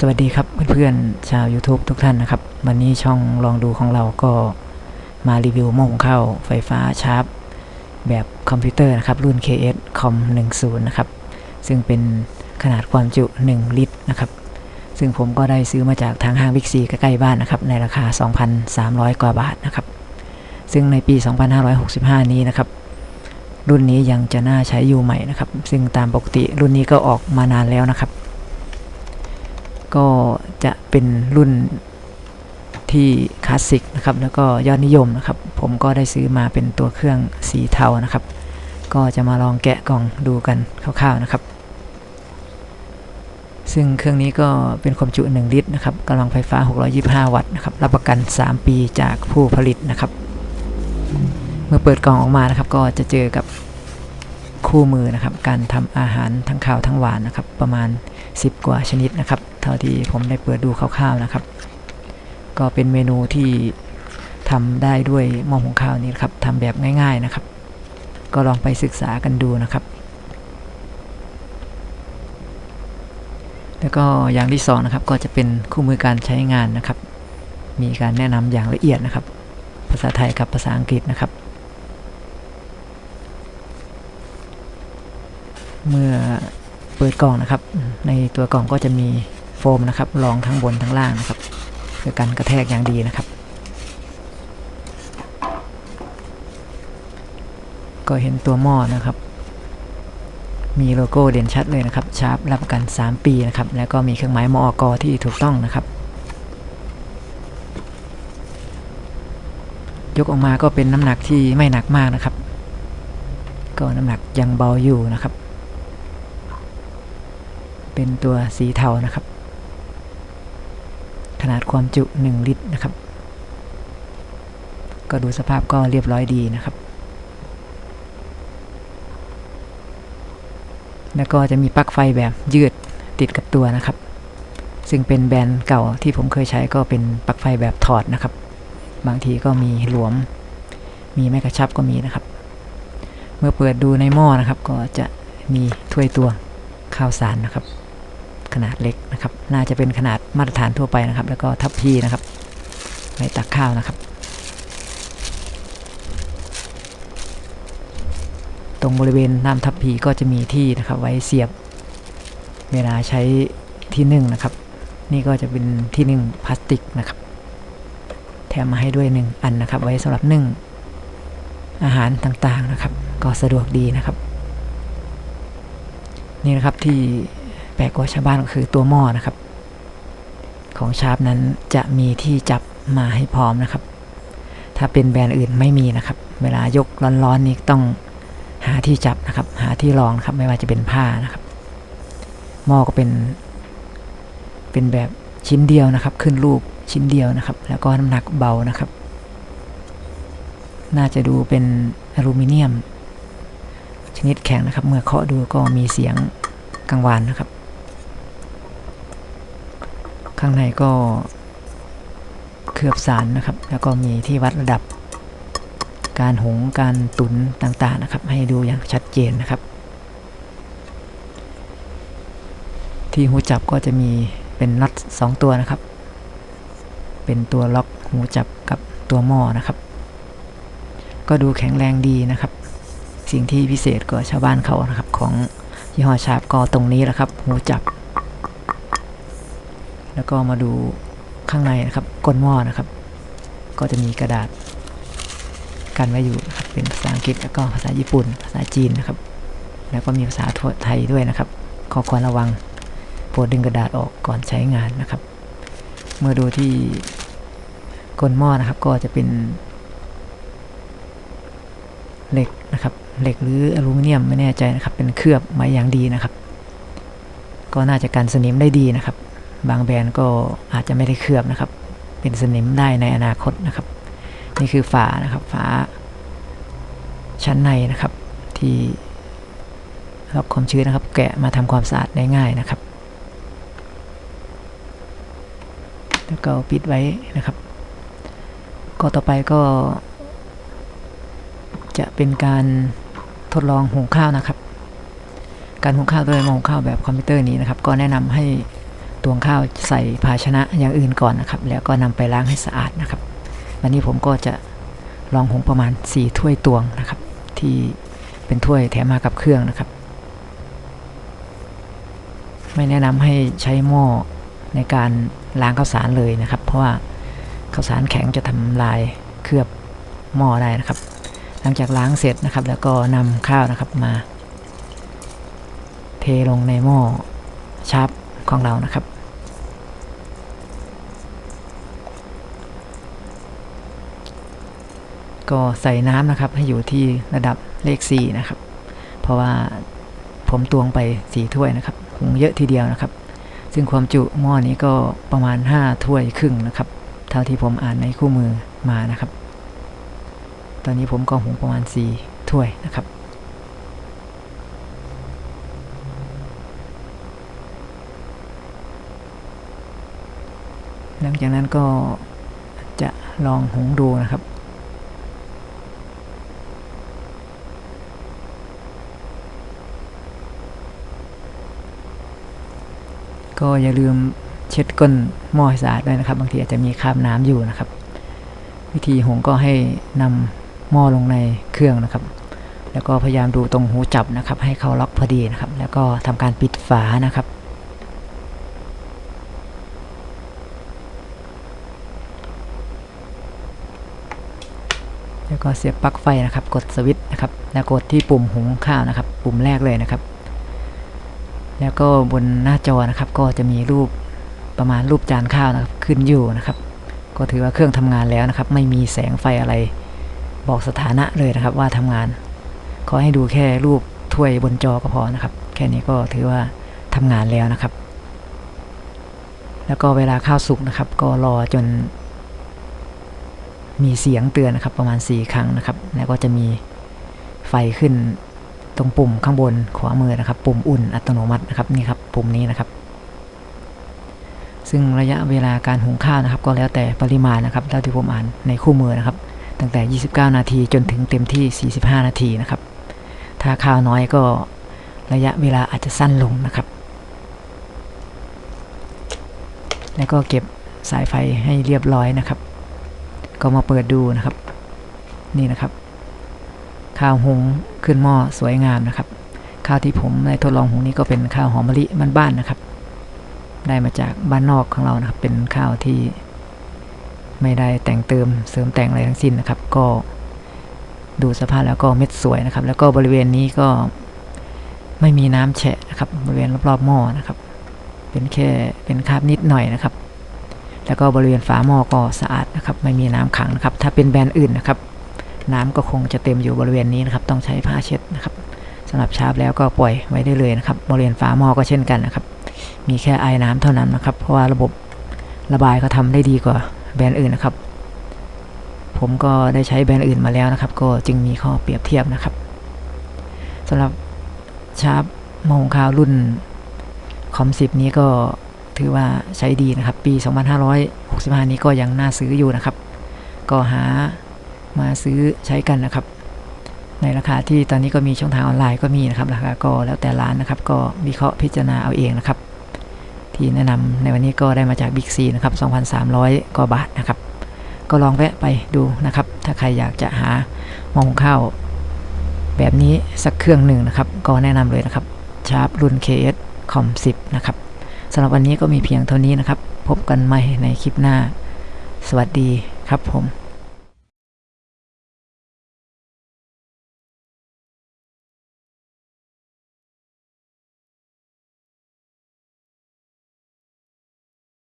สวัสดีครับเพื่อนๆชาว YouTube ทุกท่านนะครับ วันนี้ช่องลองดูของเราก็มารีวิวหม้อหุงข้าวไฟฟ้าชาร์ปแบบคอมพิวเตอร์นะครับ รุ่น KS Com 10นะครับ ซึ่งเป็นขนาดความจุ 1 ลิตรนะครับ ซึ่งผมก็ได้ซื้อมาจากทางห้างบิ๊กซีใกล้ๆบ้านนะครับ ในราคา 2,300 กว่าบาทนะครับ ซึ่งในปี 2565 นี้นะครับ รุ่นนี้ยังจะน่าใช้อยู่ใหม่นะครับ ซึ่งตามปกติรุ่นนี้ก็ออกมานานแล้วนะครับ ก็จะเป็นรุ่นที่คลาสสิกนะครับ แล้วก็ยอดนิยมนะครับ ผมก็ได้ซื้อมาเป็นตัวเครื่องสีเทานะครับ ก็จะมาลองแกะกล่องดูกันคร่าวๆนะครับ ซึ่งเครื่องนี้ก็เป็นความจุ 1 ลิตรนะครับกำลังไฟฟ้า 625 วัตต์นะครับ รับประกัน 3 ปีจากผู้ผลิตนะครับ เมื่อเปิดกล่องออกมานะครับ ก็จะเจอกับคู่มือนะครับ การทำอาหารทั้งข้าวทั้งหวานนะครับ ประมาณ 10 กว่าชนิดนะครับ เท่าที่ผมได้เปิดดูคร่าวๆนะครับ ก็เป็นเมนูที่ทำได้ด้วยหม้อหุงข้าวนี้ครับทำแบบง่าย ๆนะครับ ก็ลองไปศึกษากันดูนะครับ แล้วก็อย่างที่สองนะครับก็จะเป็นคู่มือการใช้งานนะครับ มีการแนะนำอย่างละเอียดนะครับ ภาษาไทยกับภาษาอังกฤษนะครับ เมื่อ เปิดกล่องนะครับ ในตัวกล่องก็จะมีโฟมนะครับรองทั้งบนทั้งล่างนะครับเพื่อกันกระแทกอย่างดีนะครับ ก็เห็นตัวหม้อนะครับ มีโลโก้เด่นชัดเลยนะครับชาร์ปรับประกัน 3 ปีนะครับ แล้วก็มีเครื่องหมายมอกที่ถูกต้องนะครับ ยกออกมาก็เป็นน้ำหนักที่ไม่หนักมากนะครับ ก็น้ำหนักยังเบาอยู่นะครับ เป็นตัวสีเทานะครับ ขนาดความจุ 1 ลิตรนะครับ ก็ดูสภาพก็เรียบร้อยดีนะครับ แล้วก็จะมีปลั๊กไฟแบบยืดติดกับตัวนะครับ ซึ่งเป็นแบรนด์เก่าที่ผมเคยใช้ก็เป็นปลั๊กไฟแบบถอดนะครับ บางทีก็มีหลวม มีไม่กระชับก็มีนะครับ เมื่อเปิดดูในหม้อนะครับ ก็จะมีถ้วยตวงข้าวสารนะครับ นาดเล็กนะครับ น่าจะเป็นขนาดมาตรฐานทั่วไปนะครับ แล้วก็ทัพพีนะครับไว้ตักข้าวนะครับ ตรงบริเวณน้ำทัพพีก็จะมีที่นะครับ ไว้เสียบเวลาใช้ที่นึ่งนะครับ นี่ก็จะเป็นที่นึ่งพลาสติกนะครับ แถมมาให้ด้วยหนึ่งอันนะครับ ไว้สำหรับนึ่งอาหารต่างๆนะครับ ก็สะดวกดีนะครับ นี่นะครับที่ แปลกกว่าชาวบ้านก็คือตัวหม้อนะครับ ของชาร์ปนั้นจะมีที่จับมาให้พร้อมนะครับ ถ้าเป็นแบรนด์อื่นไม่มีนะครับ เวลายกร้อนๆนี่ต้องหาที่จับนะครับ หาที่รองนะครับ ไม่ว่าจะเป็นผ้านะครับ หม้อก็เป็น เป็นแบบชิ้นเดียวนะครับ ขึ้นรูปชิ้นเดียวนะครับ แล้วก็น้ำหนักเบานะครับ น่าจะดูเป็นอลูมิเนียม ชนิดแข็งนะครับ เมื่อเคาะดูก็มีเสียงกังวานนะครับ ข้างในก็เคลือบสารนะครับ แล้วก็มีที่วัดระดับ การหงการตุนต่างๆนะครับ ให้ดูอย่างชัดเจนนะครับ ที่หูจับก็จะมีเป็นน็อต2ตัวนะครับ เป็นตัวล็อกหูจับกับตัวหม้อนะครับ ก็ดูแข็งแรงดีนะครับ สิ่งที่พิเศษกว่าชาวบ้านเขานะครับ ของยี่ห้อชาร์ปก็ตรงนี้แหละครับหูจับ แล้วก็มาดูข้างในนะครับก้นหม้อนะครับ ก็จะมีกระดาษกันไว้อยู่นะครับเป็นภาษาอังกฤษแล้วก็ภาษาญี่ปุ่น ภาษาจีนนะครับ แล้วก็มีภาษาไทยด้วยนะครับข้อควรระวังโปรดดึงกระดาษออกก่อนใช้งานนะครับ เมื่อดูที่ก้นหม้อนะครับก็จะเป็นเหล็กนะครับเหล็กหรืออลูมิเนียมไม่แน่ใจนะครับ เป็นเคลือบไมาอย่างดีนะครับ ก็น่าจะกันสนิมได้ดีนะครับ บางแบรนด์ก็อาจจะไม่ได้เคลือบนะครับ เป็นสนิมได้ในอนาคตนะครับ นี่คือฝานะครับฝาชั้นในนะครับที่รับความชื้นนะครับ แกะมาทำความสะอาดได้ง่ายนะครับ แล้วก็ปิดไว้นะครับ ก็ต่อไปก็ จะเป็นการทดลองหุงข้าวนะครับ การหุงข้าวโดยม้อหุงข้าวแบบคอมพิวเตอร์นี้นะครับ ก็แนะนำให้ ตวงข้าวใส่ภาชนะอย่างอื่นก่อนนะครับ แล้วก็นำไปล้างให้สะอาดนะครับ วันนี้ผมก็จะลองหุงประมาณ 4 ถ้วยตวงนะครับ ที่เป็นถ้วยแถมมากับเครื่องนะครับ ไม่แนะนำให้ใช้หม้อในการล้างข้าวสารเลยนะครับ เพราะว่าข้าวสารแข็งจะทำลายเคลือบหม้อได้นะครับ หลังจากล้างเสร็จนะครับ แล้วก็นำข้าวนะครับมา เทลงในหม้อชาร์ป ของเรานะครับ ก็ใส่น้ำนะครับให้อยู่ที่ระดับเลข 4 นะครับ เพราะว่าผมตวงไป4ถ้วยนะครับหุงเยอะทีเดียวนะครับ ซึ่งความจุหม้อนี้ก็ประมาณ 5 ถ้วยครึ่งนะครับ เท่าที่ผมอ่านในคู่มือมานะครับ ตอนนี้ผมก็หุงประมาณ 4 ถ้วยนะครับ หลังจากนั้นก็จะลองหุงดูนะครับ ก็อย่าลืมเช็ดก้นหม้อให้สะอาดด้วยนะครับ บางทีอาจจะมีคราบน้ำอยู่นะครับ วิธีหุงก็ให้นำหม้อลงในเครื่องนะครับ แล้วก็พยายามดูตรงหูจับนะครับ ให้เข้าล็อกพอดีนะครับ แล้วก็ทำการปิดฝานะครับ แล้วก็เสียบปลั๊กไฟนะครับ กดสวิตช์นะครับ แล้วกดที่ปุ่มหุงข้าวนะครับ ปุ่มแรกเลยนะครับ แล้วก็บนหน้าจอนะครับ ก็จะมีรูปประมาณรูปจานข้าวนะครับ ขึ้นอยู่นะครับ ก็ถือว่าเครื่องทำงานแล้วนะครับ ไม่มีแสงไฟอะไร บอกสถานะเลยนะครับ ว่าทำงาน ขอให้ดูแค่รูปถ้วยบนจอก็พอนะครับ แค่นี้ก็ถือว่าทำงานแล้วนะครับ แล้วก็เวลาข้าวสุกนะครับ ก็รอจน มีเสียงเตือนนะครับประมาณ 4 ครั้งนะครับ แล้วก็จะมีไฟขึ้นตรงปุ่มข้างบนขวามือนะครับ ปุ่มอุ่นอัตโนมัตินะครับนี่ครับปุ่มนี้นะครับ ซึ่งระยะเวลาการหุงข้าวนะครับ ก็แล้วแต่ปริมาณนะครับแล้วที่ผมอ่านในคู่มือนะครับ ตั้งแต่ 29 นาทีจนถึงเต็มที่ 45 นาทีนะครับ ถ้าข้าวน้อยก็ระยะเวลาอาจจะสั้นลงนะครับ แล้วก็เก็บสายไฟให้เรียบร้อยนะครับ ก็มาเปิดดูนะครับ นี่นะครับ ข้าวหุงขึ้นหม้อสวยงามนะครับ ข้าวที่ผมได้ทดลองหุงนี้ก็เป็นข้าวหอมมะลิบ้านๆนะครับ ได้มาจากบ้านนอกของเรานะครับ เป็นข้าวที่ไม่ได้แต่งเติมเสริมแต่งอะไรทั้งสิ้นนะครับ ก็ดูสภาพแล้วก็เม็ดสวยนะครับ แล้วก็บริเวณนี้ก็ไม่มีน้ำแฉะนะครับ บริเวณรอบๆหม้อนะครับ เป็นแค่เป็นคราบนิดหน่อยนะครับ แล้วก็บริเวณฝาหม้อก็สะอาดนะครับ ไม่มีน้ำขังนะครับ ถ้าเป็นแบรนด์อื่นนะครับ น้ำก็คงจะเต็มอยู่บริเวณนี้นะครับ ต้องใช้ผ้าเช็ดนะครับสำหรับชาร์ปแล้วก็ปล่อยไว้ได้เลยนะครับ บริเวณฝาหม้อก็เช่นกันนะครับ มีแค่ไอ้น้ำเท่านั้นนะครับ เพราะว่าระบบระบายเขาทำได้ดีกว่าแบรนด์อื่นนะครับ ผมก็ได้ใช้แบรนด์อื่นมาแล้วนะครับ ก็จึงมีข้อเปรียบเทียบนะครับสำหรับชาร์ปมองข้าวรุ่นคอมสิบนี้ก็ ถือว่าใช้ดีนะครับ ปี 2565 นี้ก็ยังน่าซื้ออยู่นะครับ ก็หามาซื้อใช้กันนะครับ ในราคาที่ตอนนี้ก็มีช่องทางออนไลน์ก็มีนะครับราคาก็แล้วแต่ร้านนะครับ ก็วิเคราะห์พิจารณาเอาเองนะครับ ที่แนะนำในวันนี้ก็ได้มาจากบิ๊กซีนะครับ 2,300 กว่าบาทนะครับ ก็ลองแวะไปดูนะครับ ถ้าใครอยากจะหามอหุงข้าวแบบนี้สักเครื่องหนึ่งนะครับ ก็แนะนำเลยนะครับชาร์ปรุ่น KS Com 10 นะครับ สำหรับวันนี้ก็มีเพียงเท่านี้นะครับ พบกันใหม่ในคลิปหน้า สวัสดีครับผม